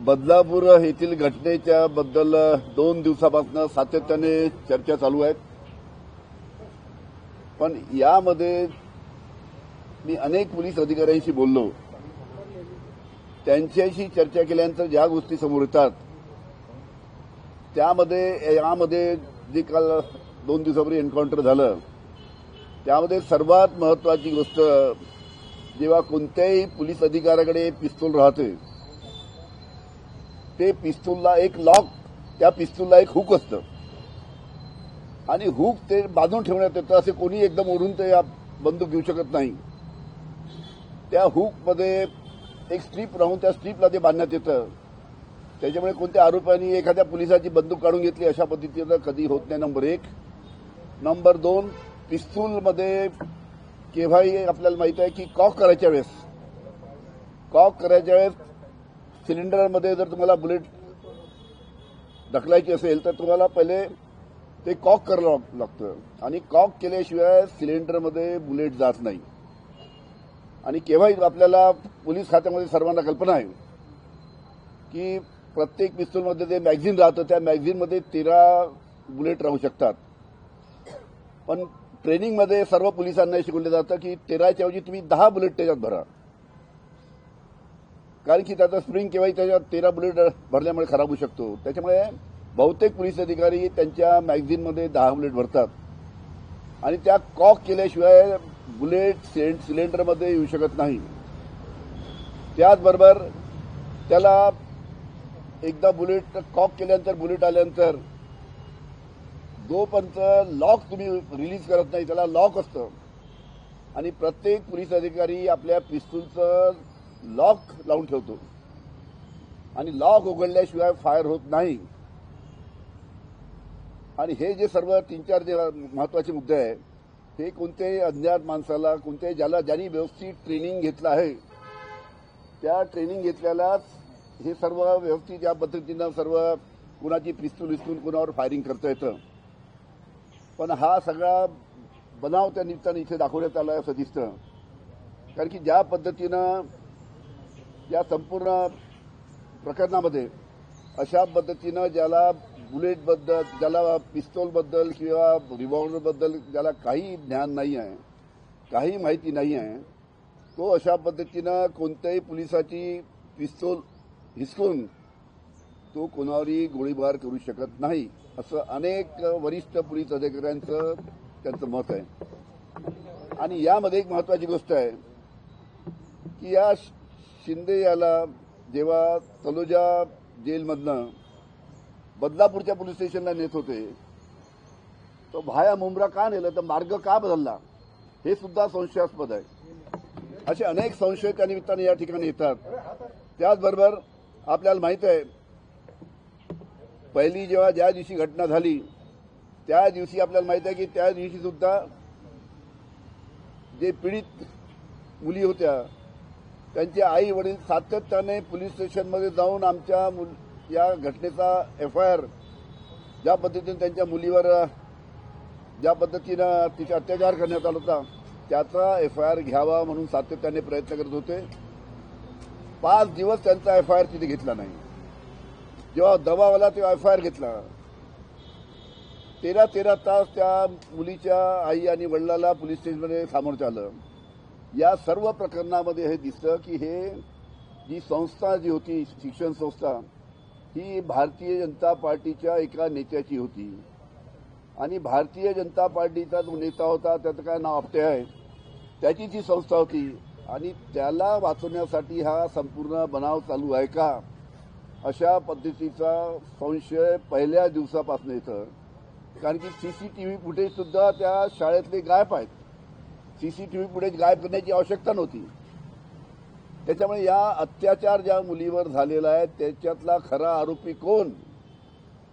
बदलापूर येथील घटनेच्या बद्दल दोन दिवसापासून सातत्याने चर्चा चालू आहेत. पण यामध्ये मी अनेक पोलीस अधिकाऱ्यांशी बोललो. त्यांच्याशी चर्चा केल्यानंतर ज्या गोष्टी समोर येतात त्यामध्ये यामध्ये जे काल दोन दिवसापूर्वी एन्काउंटर झालं त्यामध्ये सर्वात महत्वाची गोष्ट जेव्हा कोणत्याही पोलीस अधिकाऱ्याकडे पिस्तूल राहते ते पिस्तूलला एक लॉक त्या पिस्तूलला एक हुक असतं. आणि हुक ते बांधून ठेवण्यात येतं असे कोणी एकदम ओढून ते या बंदूक घेऊ शकत नाही. त्या हुकमध्ये एक स्ट्रीप राहून त्या स्ट्रीपला ते बांधण्यात येतं. त्याच्यामुळे कोणत्या आरोपांनी एखाद्या पोलिसाची बंदूक काढून घेतली अशा पद्धतीनं कधी होत नाही नंबर एक. नंबर दोन पिस्तूलमध्ये केव्हाही आपल्याला माहीत आहे की कॉक करायच्या वेळेस. कॉक करायच्या वेळेस सिलेंडरमध्ये जर तुम्हाला बुलेट ढकलायची असेल तर तुम्हाला पहिले ते कॉक करावं लागतं. आणि कॉक केल्याशिवाय सिलेंडरमध्ये बुलेट जात नाही. आणि केव्हाही आपल्याला पोलीस खात्यामध्ये सर्वांना कल्पना आहे की प्रत्येक पिस्तूलमध्ये जे मॅगझिन राहतं त्या मॅगझिनमध्ये तेरा बुलेट राहू शकतात. पण ट्रेनिंगमध्ये सर्व पोलिसांना शिकवलं जातं की तेराच्या ऐवजी तुम्ही दहा बुलेट त्याच्यात भरा. कारण की त्याचा स्प्रिंग केव्हाही त्याच्यात तेरा बुलेट भरल्यामुळे खराब होऊ शकतो. त्याच्यामुळे बहुतेक पोलीस अधिकारी त्यांच्या मॅगझिनमध्ये दहा बुलेट भरतात. आणि त्या कॉक केल्याशिवाय बुलेट सिलेंडरमध्ये येऊ शकत नाही. त्याचबरोबर त्याला एकदा बुलेट कॉक केल्यानंतर बुलेट आल्यानंतर जोपर्यंत लॉक तुम्ही रिलीज करत नाही त्याला लॉक असतं. आणि प्रत्येक पोलीस अधिकारी आपल्या पिस्तूलचं लॉक लावून ठेवतो. आणि लॉक उघडल्याशिवाय फायर होत नाही. आणि हे जे सर्व तीन चार जे महत्त्वाचे मुद्दे आहे हे कोणत्याही अज्ञात माणसाला कोणत्याही ज्याला ज्यांनी व्यवस्थित ट्रेनिंग घेतलं आहे त्या ट्रेनिंग घेतल्यालाच हे सर्व व्यवस्थित या पद्धतीनं सर्व कुणाची पिस्तूल विस्तूल कुणावर फायरिंग करता येतं. पण हा सगळा बनाव त्या निमित्तानं इथे दाखवण्यात आला असं दिसतं. कारण की ज्या पद्धतीनं या संपूर्ण प्रकरणामध्ये अशा पद्धतीनं ज्याला बुलेटबद्दल ज्याला पिस्तोलबद्दल किंवा रिव्हॉल्वरबद्दल ज्याला काही ज्ञान नाही आहे काही माहिती नाही आहे तो अशा पद्धतीनं कोणत्याही पोलिसाची पिस्तोल हिसकून तो कोणावरही गोळीबार करू शकत नाही असं अनेक वरिष्ठ पोलीस अधिकाऱ्यांचं त्यांचं मत आहे. आणि यामध्ये एक महत्वाची गोष्ट आहे की या शिंदे याला जेव्हा तलोजा जेलमधनं बदलापूरच्या पोलीस स्टेशनला नेत होते तो भाया मुंब्रा का नेलं तर मार्ग का बदलला हे सुद्धा संशयास्पद आहे. असे अनेक संशय त्या निमित्ताने या ठिकाणी येतात. त्याचबरोबर आपल्याला माहीत आहे पहिली जेव्हा ज्या दिवशी घटना झाली त्या दिवशी आपल्याला माहीत आहे की त्या दिवशी सुद्धा जे पीडित मुली होत्या त्यांचे आई वडील सातत्याने पोलीस स्टेशनमध्ये जाऊन आमच्या मुल- या घटनेचा एफ आय आर ज्या पद्धतीने त्यांच्या मुलीवर ज्या पद्धतीनं तिचा अत्याचार करण्यात आला होता त्याचा एफ आय आर घ्यावा म्हणून सातत्याने प्रयत्न करत होते. पाच दिवस त्यांचा एफ आय आर तिथे घेतला नाही. जेव्हा दबाव आला तेव्हा एफ आय आर घेतला तेरा तेरा तास त्या मुलीच्या आई आणि वडिलाला पोलीस स्टेशनमध्ये सामोरं आलं. या सर्व प्रकरणामध्ये हे दिसतं की हे जी संस्था जी होती शिक्षण संस्था ही भारतीय जनता पार्टीच्या एका नेत्याची होती. आणि भारतीय जनता पार्टीचा जो नेता होता त्याचं काय नाव आपटे आहे त्याची ती संस्था होती. आणि त्याला वाचवण्यासाठी हा संपूर्ण बनाव चालू आहे का अशा पद्धतीचा संशय पहिल्या दिवसापासून येतं. कारण की सीसीटीव्ही फुटेज सुद्धा त्या शाळेतले गायब आहेत. सीसीटीव्ही फुटेज गायब करण्याची आवश्यकता नव्हती. त्याच्यामुळे या अत्याचार ज्या मुलीवर झालेला आहे त्याच्यातला खरा आरोपी कोण?